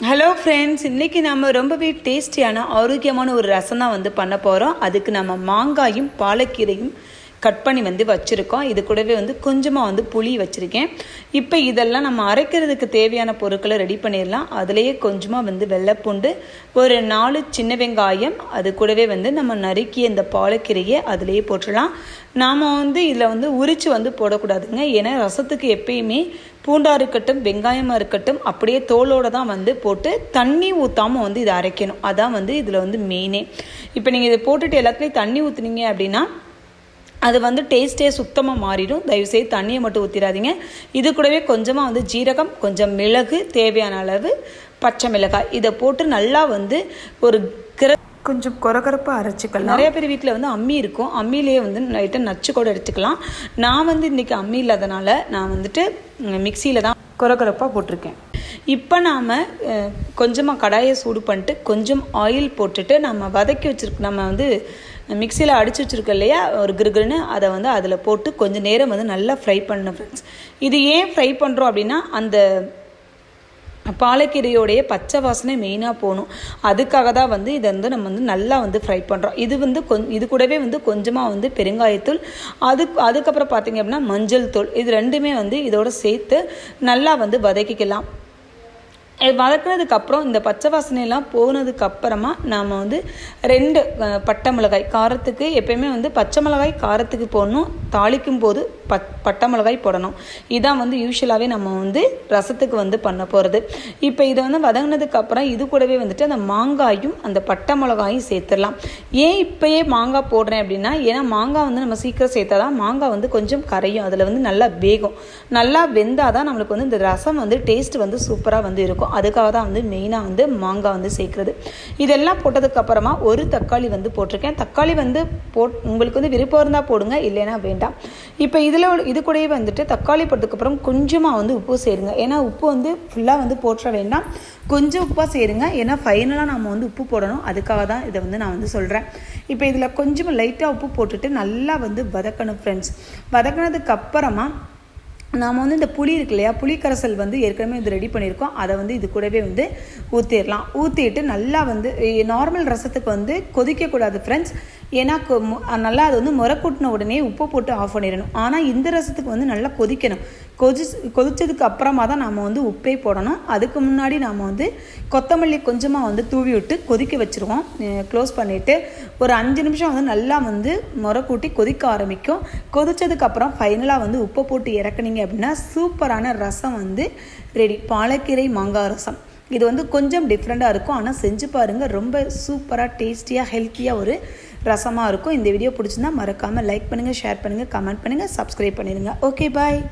Hello friends இன்றைக்கி நம்ம ரொம்பவே டேஸ்டியான ஆரோக்கியமான ஒரு ரசம் தான் வந்து பண்ண போகிறோம் அதுக்கு நம்ம மாங்காயும் பாலக்கீரையும் கட் பண்ணி வந்து வச்சுருக்கோம். இது கூடவே வந்து கொஞ்சமாக வந்து புளி வச்சுருக்கேன். இப்போ இதெல்லாம் நம்ம அரைக்கிறதுக்கு தேவையான பொருட்களை ரெடி பண்ணிடலாம். அதுலேயே கொஞ்சமாக வந்து வெள்ளைப்பூண்டு ஒரு நாலு சின்ன வெங்காயம் அது கூடவே வந்து நம்ம நறுக்கிய இந்த பாலக்கீரையை அதுலேயே போட்டுடலாம். நாம் வந்து இதில் வந்து உரித்து வந்து போடக்கூடாதுங்க. ஏன்னா ரசத்துக்கு எப்பயுமே பூண்டாக இருக்கட்டும் வெங்காயமாக இருக்கட்டும் அப்படியே தோலோடு தான் வந்து போட்டு தண்ணி ஊற்றாமல் வந்து இதை அரைக்கணும். அதான் வந்து இதில் வந்து மெயினே இப்போ நீங்கள் இதை போட்டுட்டு எல்லாத்துலேயும் தண்ணி ஊற்றுனீங்க அப்படின்னா அது வந்து டேஸ்ட்டே சுத்தமாக மாறிடும். தயவுசெய்து தண்ணியை மட்டும் ஊற்றிடாதீங்க இது கூடவே கொஞ்சமாக வந்து ஜீரகம் கொஞ்சம் மிளகு தேவையான அளவு பச்சை மிளகாய். இதை போட்டு நல்லா வந்து ஒரு கிர கொஞ்சம் கொரகரப்பாக அரைச்சிக்கலாம். நிறைய பேர் வீட்டில் வந்து அம்மி இருக்கும். அம்மியிலேயே வந்து லைட்டாக நச்சு கூட எடுத்துக்கலாம். நான் வந்து இன்றைக்கி அம்மி இல்லாதனால நான் வந்துட்டு மிக்சியில் தான் கொரகரப்பாக போட்டிருக்கேன். இப்போ நாம் கொஞ்சமாக கடாயை சூடு பண்ணிட்டு கொஞ்சம் ஆயில் போட்டுட்டு நம்ம வதக்கி வச்சுருக்கு நம்ம வந்து மிக்சியில் அடித்து வச்சுருக்கோம் இல்லையா? ஒரு கிருகிருன்னு அதை வந்து அதில் போட்டு கொஞ்சம் நேரம் வந்து நல்லா ஃப்ரை பண்ணணும் ஃப்ரெண்ட்ஸ் இது ஏன் ஃப்ரை பண்ணுறோம் அப்படின்னா அந்த பாலக்கீரையோடைய பச்சை வாசனை மெயினாக போகணும். அதுக்காக தான் வந்து இதை வந்து நம்ம வந்து நல்லா வந்து ஃப்ரை பண்ணுறோம் இது வந்து கொஞ் இது கூடவே வந்து கொஞ்சமாக வந்து பெருங்காயத்தூள் அது அதுக்கப்புறம் பார்த்திங்க அப்படின்னா மஞ்சள் தூள். இது ரெண்டுமே வந்து இதோட சேர்த்து நல்லா வந்து வதக்கிக்கலாம். வதக்குனதுக்கு அப்புறம் இந்த பச்சை வாசனையெல்லாம் போனதுக்கு அப்புறமா நாம் வந்து ரெண்டு பட்டை மிளகாய். காரத்துக்கு எப்பயுமே வந்து பச்சை மிளகாய் காரத்துக்கு போடணும். தாளிக்கும் போது பட் பட்டை மிளகாய் போடணும். இதான் வந்து யூஸ்வலாகவே நம்ம வந்து ரசத்துக்கு வந்து பண்ண போகிறது இப்போ இதை வந்து வதங்கினதுக்கு அப்புறம் இது கூடவே வந்துட்டு அந்த மாங்காயும் அந்த பட்டை மிளகாயும் சேர்த்துடலாம். ஏன் இப்போயே மாங்காய் போடுறேன் அப்படின்னா ஏன்னா மாங்காய் வந்து நம்ம சீக்கிரம் சேர்த்தா தான் மாங்காய் வந்து கொஞ்சம் கரையும். அதில் வந்து நல்லா வேகும். நல்லா வெந்தால் தான் நம்மளுக்கு வந்து இந்த ரசம் வந்து டேஸ்ட் வந்து சூப்பராக வந்து இருக்கும். அதுக்காக தான் வந்து மெயினாக வந்து மாங்காய் வந்து சேர்க்குறது. இதெல்லாம் போட்டதுக்கப்புறமா ஒரு தக்காளி வந்து போட்டிருக்கேன். தக்காளி வந்து போட் உங்களுக்கு வந்து விருப்பம் இருந்தால் போடுங்க இல்லைன்னா வேண்டாம். இப்போ இதில் இது கூடயே வந்துட்டு தக்காளி போட்டதுக்கப்புறம் கொஞ்சமாக வந்து உப்பு சேருங்க. ஏன்னா உப்பு வந்து ஃபுல்லாக வந்து போட்டுற வேண்டாம். கொஞ்சம் உப்பாக சேருங்க. ஏன்னா ஃபைனலாக நம்ம வந்து உப்பு போடணும். அதுக்காக தான் இதை வந்து நான் வந்து சொல்கிறேன் இப்போ இதில் கொஞ்சமாக லைட்டாக உப்பு போட்டுட்டு நல்லா வந்து வதக்கணும் ஃப்ரெண்ட்ஸ் வதக்கினதுக்கு அப்புறமா நாம் வந்து இந்த புளி இருக்கு இல்லையா புளி கரைசல் வந்து ஏற்கனவே இது ரெடி பண்ணியிருக்கோம். அதை வந்து இது கூடவே வந்து ஊற்றிடலாம் ஊற்றிட்டு நல்லா வந்து நார்மல் ரசத்துக்கு வந்து கொதிக்கக்கூடாது ஃப்ரெண்ட்ஸ் ஏன்னா நல்லா அது வந்து முறை கூட்டின உடனே உப்பு போட்டு ஆஃப் பண்ணிடணும். ஆனால் இந்த ரசத்துக்கு வந்து நல்லா கொதிக்கணும். கொதி கொதித்ததுக்கு அப்புறமா தான் நாம் வந்து உப்பே போடணும். அதுக்கு முன்னாடி நாம் வந்து கொத்தமல்லி கொஞ்சமாக வந்து தூவி விட்டு கொதிக்க வச்சுருவோம். க்ளோஸ் பண்ணிவிட்டு ஒரு அஞ்சு நிமிஷம் வந்து நல்லா வந்து முறை கூட்டி கொதிக்க ஆரம்பிக்கும். கொதிச்சதுக்கப்புறம் ஃபைனலாக வந்து உப்பை போட்டு இறக்குனீங்க அப்படின்னா சூப்பரான ரசம் வந்து ரெடி பாலக்கீரை மாங்காய் ரசம். இது வந்து கொஞ்சம் டிஃப்ரெண்ட்டாக இருக்கும். ஆனால் செஞ்சு பாருங்கள் ரொம்ப சூப்பராக டேஸ்டியாக ஹெல்த்தியாக ஒரு ரசமாக இருக்கும். இந்த வீடியோ பிடிச்சிருந்தா மறக்காமல் லைக் பண்ணுங்கள் ஷேர் பண்ணுங்கள் கமெண்ட் பண்ணுங்கள் சப்ஸ்கிரைப் பண்ணிடுங்க. Okay bye